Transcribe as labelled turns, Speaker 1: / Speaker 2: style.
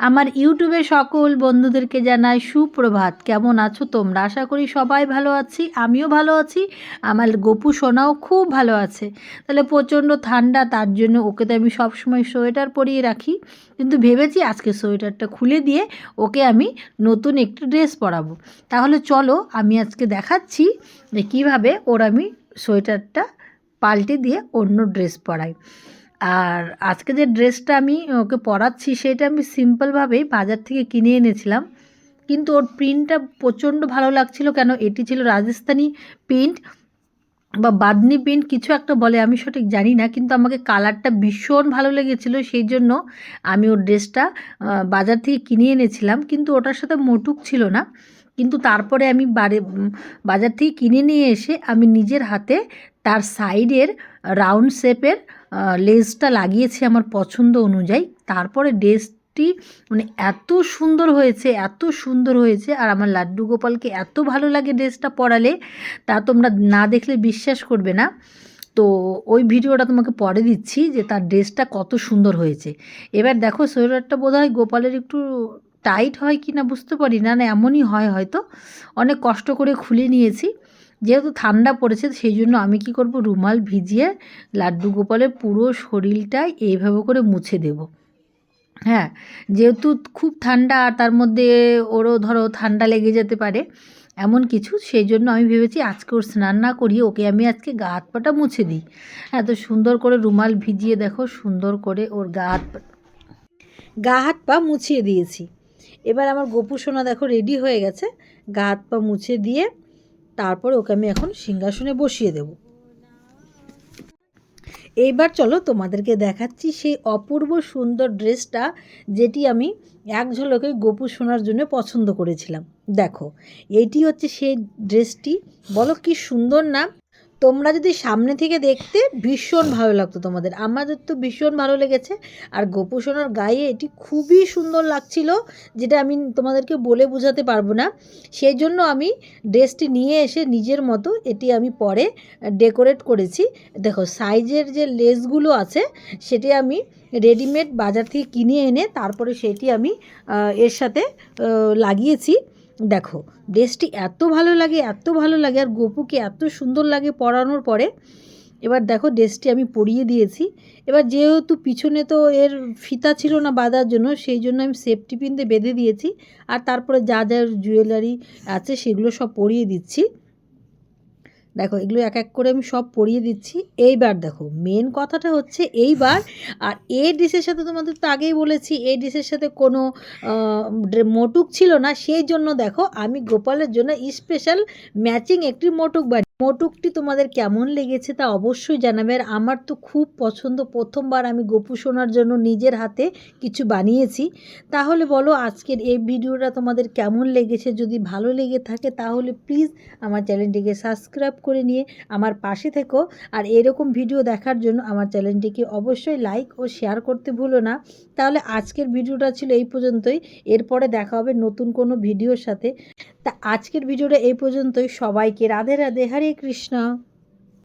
Speaker 1: আমার ইউটিউবে সকল বন্ধুদেরকে জানাই সুপ্রভাত। কেমন আছো তোমরা? আশা করি সবাই ভালো আছি, আমিও ভালো আছি। আমার গপু সোনাও খুব ভালো আছে। তাহলে প্রচণ্ড ঠান্ডা, তার জন্য ওকে তো আমি সবসময় সোয়েটার পরিয়ে রাখি। কিন্তু ভেবেছি আজকে সোয়েটারটা খুলে দিয়ে ওকে আমি নতুন একটি ড্রেস পরাবো। তাহলে চলো, আমি আজকে দেখাচ্ছি যে কীভাবে ওর আমি সোয়েটারটা পাল্টে দিয়ে অন্য ড্রেস পরাই। আর আজকে যে ড্রেসটা আমি, ওকে পরাচ্ছি, সেটা আমি সিম্পলভাবেই বাজার থেকে কিনে এনেছিলাম। কিন্তু ওর প্রিন্টটা প্রচণ্ড ভালো লাগছিল কেন? এটি ছিল রাজস্থানি প্রিন্ট বা বাদনি প্রিন্ট কিছু একটা বলে, আমি সঠিক জানি না, কিন্তু আমাকে কালারটা ভীষণ ভালো লেগেছিল, সেই জন্য আমি ওর ড্রেসটা বাজার থেকে কিনে এনেছিলাম। কিন্তু ওটার সাথে মোটুক ছিল না। কিন্তু তারপরে আমি বাড়ি বাজার থেকে কিনে নিয়ে এসে আমি নিজের হাতে তার সাইডের রাউন্ড শেপের লেসটা লাগিয়েছি আমার পছন্দ অনুযায়ী। তারপরে ড্রেসটি মানে এত সুন্দর হয়েছে, এত সুন্দর হয়েছে। আর আমার লাড্ডু গোপালকে এত ভালো লাগে ড্রেসটা পরালে, তা তোমরা না দেখলে বিশ্বাস করবে না। তো ওই ভিডিওটা তোমাকে পরে দিচ্ছি যে তার ড্রেসটা কত সুন্দর হয়েছে। এবার দেখো, সোয়েটারটা বোধ হয় গোপালের একটু টাইট হয় কি না বুঝতে পারি না না এমনই হয় হয়তো। অনেক কষ্ট করে খুলে নিয়েছি। যেহেতু ঠান্ডা পড়েছে, সেই জন্য আমি কি করব? রুমাল ভিজিয়ে লাড্ডু গোপালের পুরো শরীরটাই এইভাবে করে মুছে দেব। হ্যাঁ যেহেতু খুব ঠান্ডা, আর তার মধ্যে ওরও ধরো ঠান্ডা লেগে যেতে পারে এমন কিছু, সেই জন্য আমি ভেবেছি আজকে ওর স্নান না করিয়ে ওকে আমি আজকে গা হাত পাটা মুছে দিই। হ্যাঁ তো সুন্দর করে রুমাল ভিজিয়ে দেখো, সুন্দর করে ওর গা হাত গা হাত পা মুছিয়ে দিয়েছি। এবার আমার গোপু সোনা দেখো রেডি হয়ে গেছে, গা হাত পা মুছে দিয়ে তারপরে ওকে আমি এখন সিংহাসনে বসিয়ে দেব। এইবার চলো তোমাদেরকে দেখাচ্ছি সেই অপূর্ব সুন্দর ড্রেসটা যেটি আমি এক ঝলকে গোপু শোনার জন্য পছন্দ করেছিলাম। দেখো, এটি হচ্ছে সেই ড্রেসটি। বলো কি সুন্দর না? তোমরা যদি সামনে থেকে দেখতে ভীষণ ভালো লাগতো তোমাদের। আমাদের তো ভীষণ ভালো লেগেছে। আর গোপু সোনার গায়ে এটি খুবই সুন্দর লাগছিল, যেটা আমি তোমাদেরকে বলে বোঝাতে পারব না। সেই জন্য আমি ড্রেসটি নিয়ে এসে নিজের মতো এটি আমি পরে ডেকোরেট করেছি। দেখো, সাইজের যে লেসগুলো আছে, সেটি আমি রেডিমেড বাজার থেকে কিনে এনে তারপরে সেটি আমি এর সাথে লাগিয়েছি। দেখো, ড্রেসটি এত ভালো লাগে, এত ভালো লাগে, আর গোপুকে এত সুন্দর লাগে পরানোর পরে, এবার দেখো ড্রেসটি আমি পরিয়ে দিয়েছি। এবার যেহেতু পিছনে তো এর ফিতা ছিল না বাঁধার জন্য, সেই জন্য আমি সেফটি পিনতে বেঁধে দিয়েছি, আর তারপরে যা যা জুয়েলারি আছে সেগুলো সব পরিয়ে দিচ্ছি। দেখো, এগুলো এক এক করে আমি সব পরিয়ে দিচ্ছি। এইবার দেখো মেন কথাটা হচ্ছে এইবার, আর এ ডিশের সাথে তোমাদের তো আগেই বলেছি এ ডিশের সাথে কোনো মোটুক ছিল না। সেই জন্য দেখো, আমি গোপালের জন্য স্পেশাল ম্যাচিং একটি মোটুক বাড়ি মোটুকটি তোমাদের কেমন লেগেছে তা অবশ্যই জানাবে। আর আমার তো খুব পছন্দ, প্রথমবার আমি গোপু শোনার জন্য নিজের হাতে কিছু বানিয়েছি। তাহলে বলো, আজকের এই ভিডিওটা তোমাদের কেমন লেগেছে? যদি ভালো লেগে থাকে, তাহলে প্লিজ আমার চ্যানেলটিকে সাবস্ক্রাইব করে নিয়ে আমার পাশে থেকো। আর এরকম ভিডিও দেখার জন্য আমার চ্যানেলটিকে অবশ্যই লাইক ও শেয়ার করতে ভুলো না। তাহলে আজকের ভিডিওটা ছিল এই পর্যন্তই। এরপরে দেখা হবে নতুন কোনো ভিডিওর সাথে। তা আজকের ভিডিওটা এই পর্যন্তই। সবাইকে রাধে রাধে, হরে কৃষ্ণ।